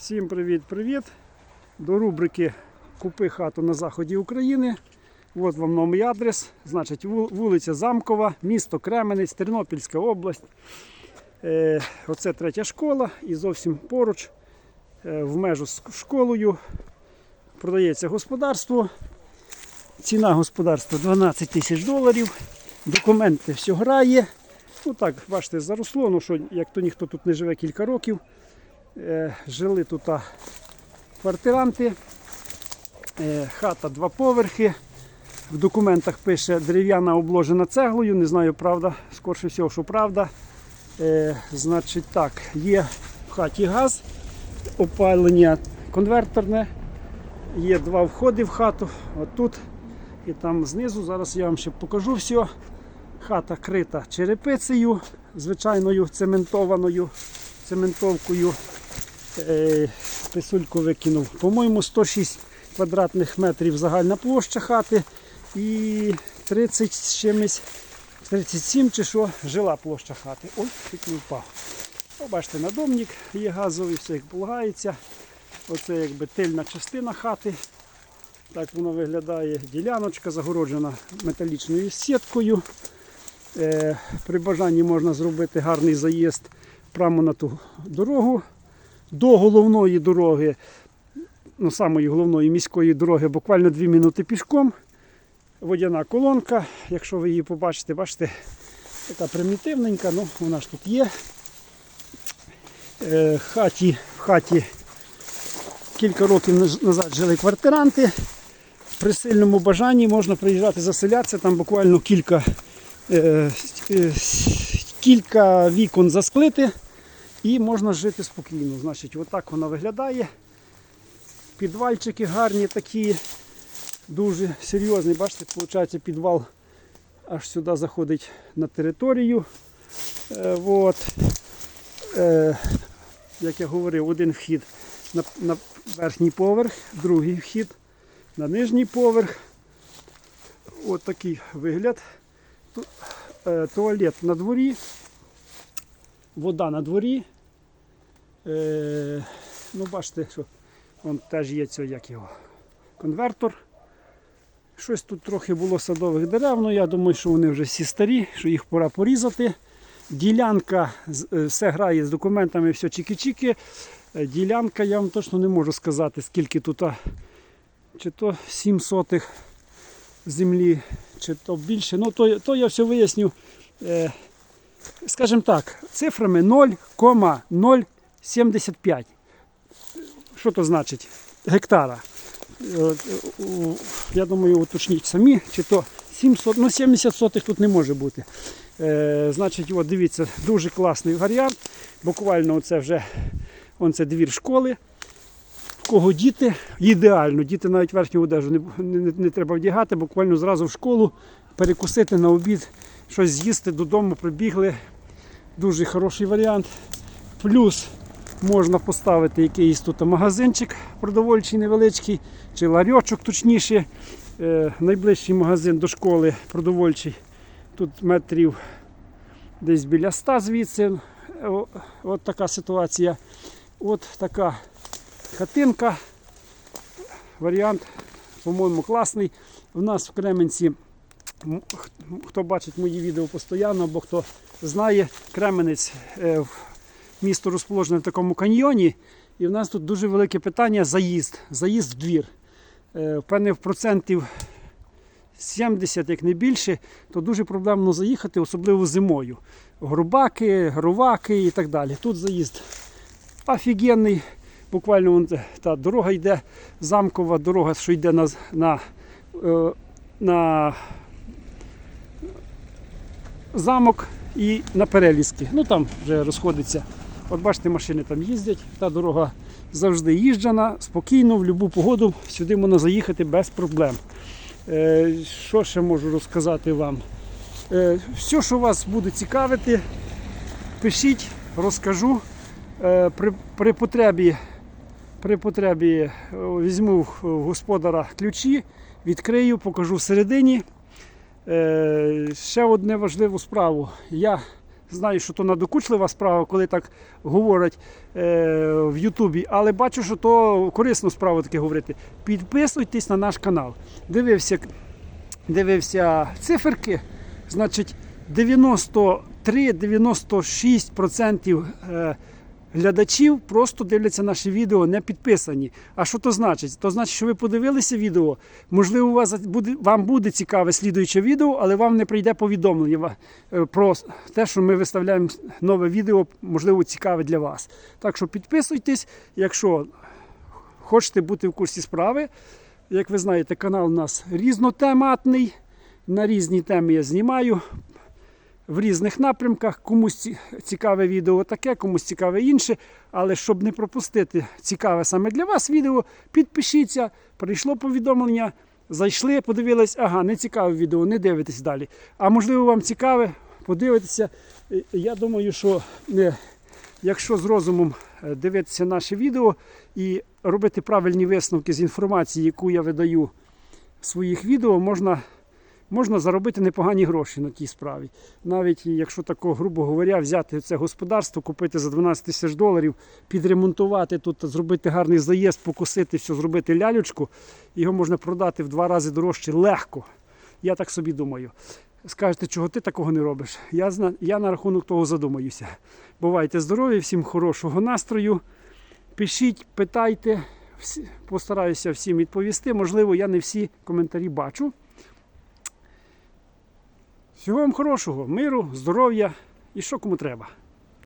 Всім привіт-привіт! До рубрики Купи хату на заході України. От вам новий адрес. Значить, вулиця Замкова, місто Кременець, Тернопільська область. Е, оце третя школа і зовсім поруч, е, в межу з школою, продається господарство. Ціна господарства 12 тисяч доларів. Документи все грає. Ну так, бачите, заросло, ну що як то ніхто тут не живе кілька років. Е, жили тут квартиранти. Е, хата два поверхи. В документах пише дерев'яна обложена цеглою. Не знаю, правда, скорше всього, що правда. Е, значить так, є в хаті газ, опалення конверторне, є два входи в хату. Отут і там знизу. Зараз я вам ще покажу все. Хата крита черепицею, звичайною цементованою цементовкою. Е, Писульку викинув. По-моєму, 106 квадратних метрів загальна площа хати і 30 з чимось, 37 чи що, жила площа хати. Ой, чуть не впав. Бачите, надомник є газовий, все як полагається. Оце якби тильна частина хати. Так воно виглядає. Діляночка загороджена металічною сіткою. Е, при бажанні можна зробити гарний заїзд прямо на ту дорогу. До головної дороги, ну самої головної міської дороги, буквально 2 минути пішком. Водяна колонка. Якщо ви її побачите, бачите, така примітивненька, ну вона ж тут є. Е, хаті, в хаті кілька років наз- назад жили квартиранти. При сильному бажанні можна приїжджати заселятися, там буквально кілька, е, е, кілька вікон засклити і можна жити спокійно. Значить, отак вона виглядає. Підвальчики гарні такі, дуже серйозні. Бачите, виходить, підвал аж сюди заходить на територію. Е, от. Е, як я говорив, один вхід на, на верхній поверх, другий вхід на нижній поверх. От такий вигляд. Е, Туалет на дворі, вода на дворі. Е, ну, бачите, що вон теж є цього, як його, конвертор. Щось тут трохи було садових дерев, але я думаю, що вони вже всі старі, що їх пора порізати. Ділянка, е, все грає з документами, все чики-чики. Е, Ділянка, я вам точно не можу сказати, скільки тут, чи то 7 сотих землі, чи то більше. Ну, то, то я все виясню. Е, скажімо так, цифрами 0,075. Що то значить? Гектара. Е, Я думаю, уточніть самі, чи то 700, ну 70 сотих тут не може бути. Е, значить, от дивіться, дуже класний варіант. Буквально оце вже он це двір школи. В кого діти, ідеально, діти навіть верхню одежу не, не, не треба вдягати, буквально зразу в школу, перекусити на обід, щось з'їсти додому, прибігли. Дуже хороший варіант. Плюс можна поставити якийсь тут магазинчик продовольчий невеличкий, чи ларьочок точніше. Е, найближчий магазин до школи продовольчий. Тут метрів десь біля ста звідси. От така ситуація. От така хатинка. Варіант, по-моєму, класний. У нас в Кременці, хто бачить мої відео постійно, або хто знає, Кременець е, місто розположене в такому каньйоні. І в нас тут дуже велике питання заїзд. Заїзд в двір. Е, В певне в процентів 70, як не більше, то дуже проблемно заїхати, особливо зимою. Грубаки, груваки і так далі. Тут заїзд офігенний. Буквально вон та- та дорога йде, замкова дорога, що йде на, на, е, на замок і на перелізки. Ну там вже розходиться. От бачите, машини там їздять. Та дорога завжди їжджена, спокійно, в будь-яку погоду сюди можна заїхати без проблем. Е, Що ще можу розказати вам? Е, Все, що вас буде цікавити, пишіть, розкажу. Е, При, при потребі, при потребі е, візьму в господара ключі, відкрию, покажу всередині. Е, Ще одне важливу справу. Я Знаю, що то надокучлива справа, коли так говорять е, в Ютубі, але бачу, що то корисну справу таке говорити. Підписуйтесь на наш канал. Дивився, дивився циферки, значить 93-96% е, глядачів просто дивляться наші відео, не підписані. А що то значить? То значить, що ви подивилися відео. Можливо, у вас буде, вам буде цікаве слідуюче відео, але вам не прийде повідомлення е, про те, що ми виставляємо нове відео, можливо, цікаве для вас. Так що підписуйтесь, якщо хочете бути в курсі справи. Як ви знаєте, канал у нас різнотематний. На різні теми я знімаю в різних напрямках. Комусь цікаве відео таке, комусь цікаве інше. Але щоб не пропустити цікаве саме для вас відео, підпишіться, прийшло повідомлення, зайшли, подивились, ага, не цікаве відео, не дивитесь далі. А можливо, вам цікаве, подивитися. Я думаю, що е, якщо з розумом е, дивитися наші відео і робити правильні висновки з інформації, яку я видаю в своїх відео, можна можна заробити непогані гроші на тій справі. Навіть якщо тако, грубо говоря, взяти це господарство, купити за 12 тисяч доларів, підремонтувати тут, зробити гарний заїзд, покосити все, зробити лялючку, його можна продати в два рази дорожче легко. Я так собі думаю. Скажете, чого ти такого не робиш? Я, я на рахунок того задумаюся. Бувайте здорові, всім хорошого настрою. Пишіть, питайте, постараюся всім відповісти. Можливо, я не всі коментарі бачу. Всього вам хорошого, миру, здоров'я і що кому треба.